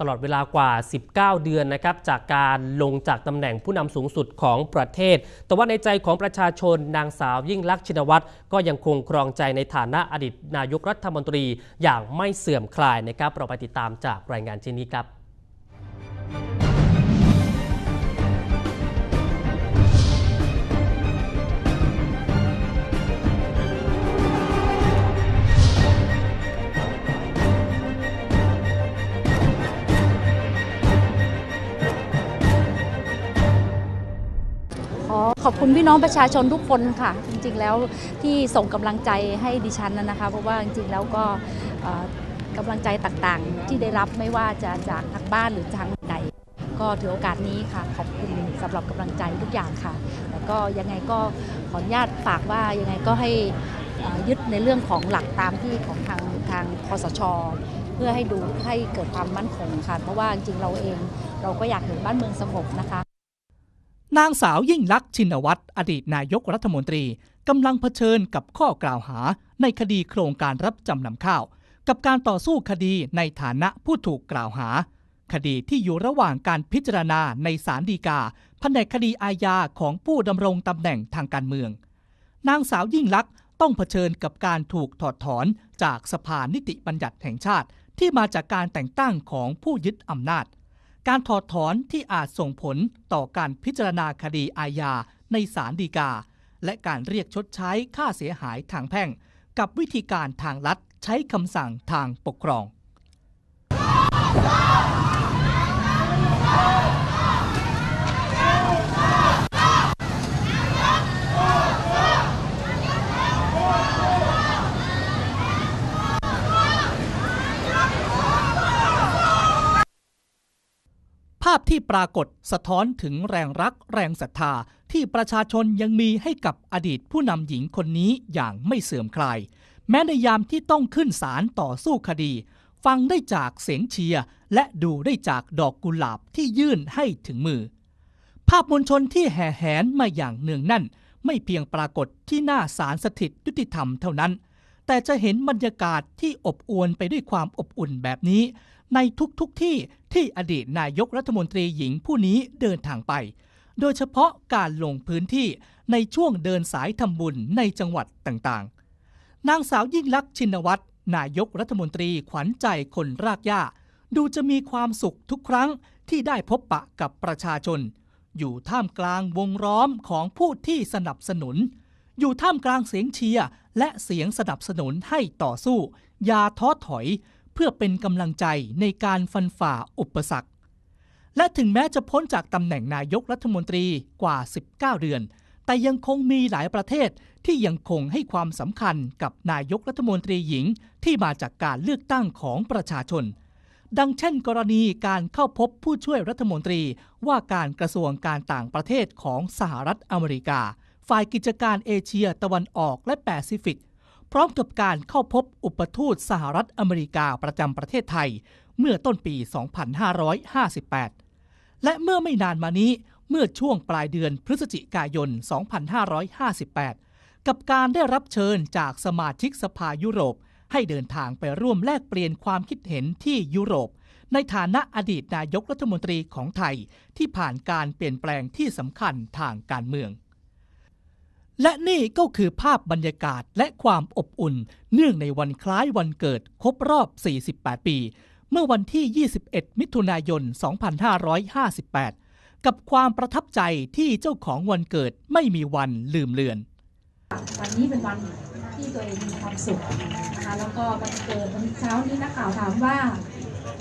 ตลอดเวลากว่า 19 เดือนนะครับจากการลงจากตำแหน่งผู้นำสูงสุดของประเทศ แต่ว่าในใจของประชาชนนางสาวยิ่งลักษณ์ชินวัตรก็ยังคงครองใจในฐานะอดีตนายกรัฐมนตรีอย่างไม่เสื่อมคลายนะครับเราไปติดตามจากรายงานชิ้นนี้ครับ อบคุณพี่น้องประชาชนทุกคนค่ะ จริงๆแล้วที่ส่งกำลังใจให้ดิฉันนะนะคะ เพราะว่าจริงๆแล้วก็เอ่อกำลังใจต่างๆ ที่ได้รับไม่ว่าจะจากทางบ้านหรือทางไหนก็ถือโอกาสนี้ค่ะ ขอบคุณสำหรับกำลังใจทุกอย่างค่ะแล้วก็ยังไงก็ขออนุญาตฝากว่ายังไงก็ให้ยึดในเรื่องของหลักตามที่ของทางทางคอสชเพื่อให้ดูให้เกิดความมั่นคงค่ะ เพราะว่าจริงๆเราเองเราก็อยากเห็นบ้านเมืองสงบนะคะ นางสาวยิ่งลักษณ์ชินวัตรอดีตนายกรัฐมนตรีกำลังเผชิญกับข้อกล่าวหาในคดีโครงการรับจำนำข้าว กับการต่อสู้คดีในฐานะผู้ถูกกล่าวหา คดีที่อยู่ระหว่างการพิจารณาในศาลฎีกาแผนกคดีอาญาของผู้ดำรงตำแหน่งทางการเมือง นางสาวยิ่งลักษณ์ต้องเผชิญกับการถูกถอดถอนจากสภานิติบัญญัติแห่งชาติที่มาจากการแต่งตั้งของผู้ยึดอำนาจ การถอดถอนที่อาจส่งผลต่อการพิจารณาคดีอาญาในศาลฎีกา และการเรียกชดใช้ค่าเสียหายทางแพ่ง กับวิธีการทางลัดใช้คำสั่งทางปกครอง ภาพที่ปรากฏสะท้อนถึงแรงรักแรงศรัทธาที่ประชาชนยังมีให้กับอดีตผู้นำหญิงคนนี้อย่างไม่เสื่อมคลาย แม้ในยามที่ต้องขึ้นศาลต่อสู้คดี ฟังได้จากเสียงเชียร์และดูได้จากดอกกุหลาบที่ยื่นให้ถึงมือ ภาพมวลชนที่แห่แหนมาอย่างเนืองแน่น ไม่เพียงปรากฏที่หน้าศาลสถิตยุติธรรมเท่านั้น แต่จะเห็นบรรยากาศที่อบอวลไปด้วยความอบอุ่นแบบนี้ ในทุกๆทที่ที่อดีตนายกรัฐมนตรีหญิงผู้นี้เดินทางไป โดยเฉพาะการลงพื้นที่ในช่วงเดินสายทำบุญในจังหวัดต่างๆ นางสาวยิ่งลักษณ์ชินวัตรนายกรัฐมนตรีขวัญใจคนรากหญ้า ดูจะมีความสุขทุกครั้งที่ได้พบปะกับประชาชน อยู่ท่ามกลางวงล้อมของผู้ที่สนับสนุน อยู่ท่ามกลางเสียงเชียร์และเสียงสนับสนุนให้ต่อสู้ อย่าท้อถอย พื่อเป็นกำลังใจในการฟันฝ่าอุปสรรค และถึงแม้จะพ้นจากตำแหน่งนายกรัฐมนตรีกว่า 19 เดือน แต่ยังคงมีหลายประเทศที่ยังคงให้ความสำคัญกับนายกรัฐมนตรีหญิงที่มาจากการเลือกตั้งของประชาชน ดังเช่น กรณีการเข้าพบผู้ช่วยรัฐมนตรีว่าการกระทรวงการต่างประเทศของสหรัฐอเมริกา ฝ่ายกิจการเอเชียตะวันออกและแปซิฟิก พร้อมกับการเข้าพบอุปทูตสหรัฐอเมริกาประจำประเทศไทย เมื่อต้นปี 2558 และเมื่อไม่นานมานี้เมื่อช่วงปลายเดือนพฤศจิกายน 2558 กับการได้รับเชิญจากสมาชิกสภายุโรป ให้เดินทางไปร่วมแลกเปลี่ยนความคิดเห็นที่ยุโรป ในฐานะอดีตนายกรัฐมนตรีของไทยที่ผ่านการเปลี่ยนแปลงที่สำคัญทางการเมือง และนี่ก็คือภาพบรรยากาศและความอบอุ่น เนื่องในวันคล้ายวันเกิดครบรอบ 48 ปี เมื่อวันที่ 21 มิถุนายน 2558 กับความประทับใจที่เจ้าของวันเกิดไม่มีวันลืมเลือน วันนี้เป็นวันที่ตัวเองมีความสุขนะคะแล้วก็วันเกิดวันเช้านี้นักข่าวถามว่า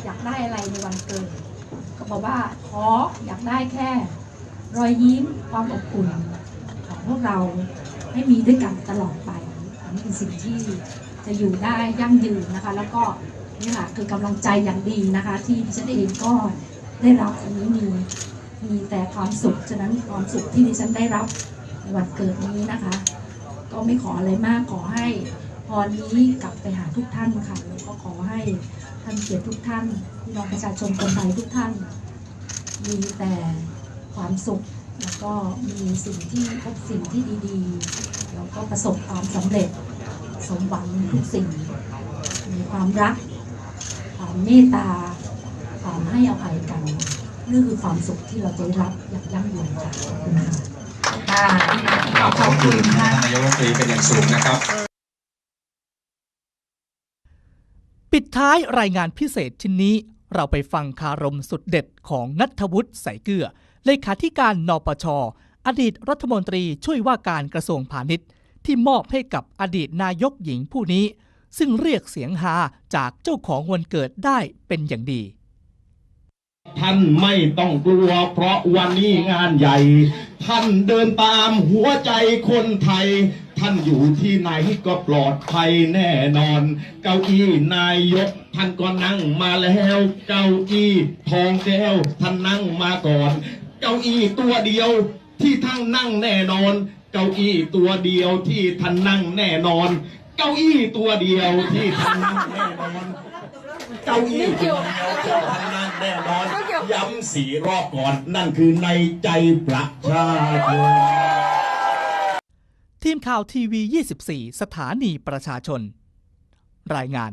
อยากได้อะไรในวันเกิด ก็บอกว่าขออยากได้แค่ รอยยิ้มความอบอุ่น ของพวกเราให้มีด้วยกันตลอดไปอันนี้เป็นสิ่งที่จะอยู่ได้ยั่งยืนนะคะ แล้วก็นี่ค่ะคือกำลังใจอย่างดีนะคะ ที่ดิฉันเองก็ได้รับอันนี้มีมีแต่ความสุขฉะนั้นความสุขที่ดิฉันได้รับในวันเกิดนี้นะคะ ก็ไม่ขออะไรมากขอให้พรนี้กลับไปหาทุกท่านค่ะแล้วก็ขอให้ท่านเกียรติทุกท่านพี่น้องประชาชนคนไทยทุกท่าน มีแต่ความสุข แล้วก็มีสิ่งที่พบสิ่งที่ดีๆ แล้วก็ประสบความสำเร็จ สมหวังทุกสิ่ง มีความรัก ความเมตตา ความให้นี่คือความสุขที่เราจะได้รับอย่างยั่งยืนค่ะขอบคุณค่ะ ค่ะขอบพระคุณท่านนายกรัฐมนตรีเป็นอย่างสูงนะครับ ปิดท้ายรายงานพิเศษชิ้นนี้ เราไปฟังคารมสุดเด็ดของนัทวุฒิใสเกลือ เลขาธิการนปช อดีตรัฐมนตรีช่วยว่าการกระทรวงพาณิชย์ ที่มอบให้กับอดีตนายกหญิงผู้นี้ ซึ่งเรียกเสียงฮาจากเจ้าของวันเกิดได้เป็นอย่างดีท่านไม่ต้องกลัวเพราะวันนี้งานใหญ่ ท่านเดินตามหัวใจคนไทย ท่านอยู่ที่ไหนก็ปลอดภัยแน่นอน เก้าอี้นายก ท่านก็นั่งมาแล้ว เก้าอี้ทองแก้วท่านนั่งมาก่อน เก้าอี้ตัวเดียวที่ท่านนั่งแน่นอน เก้าอี้ตัวเดียวที่ท่านนั่งแน่นอน เก้าอี้ตัวเดียวที่ท่านนั่งแน่นอน เก้าอี้ตัวเดียวที่ท่านนั่งแน่นอน ย้ำสี่รอบก่อนนั่นคือในใจประชาชนทีมข่าวทีวี 24 สถานีประชาชน รายงาน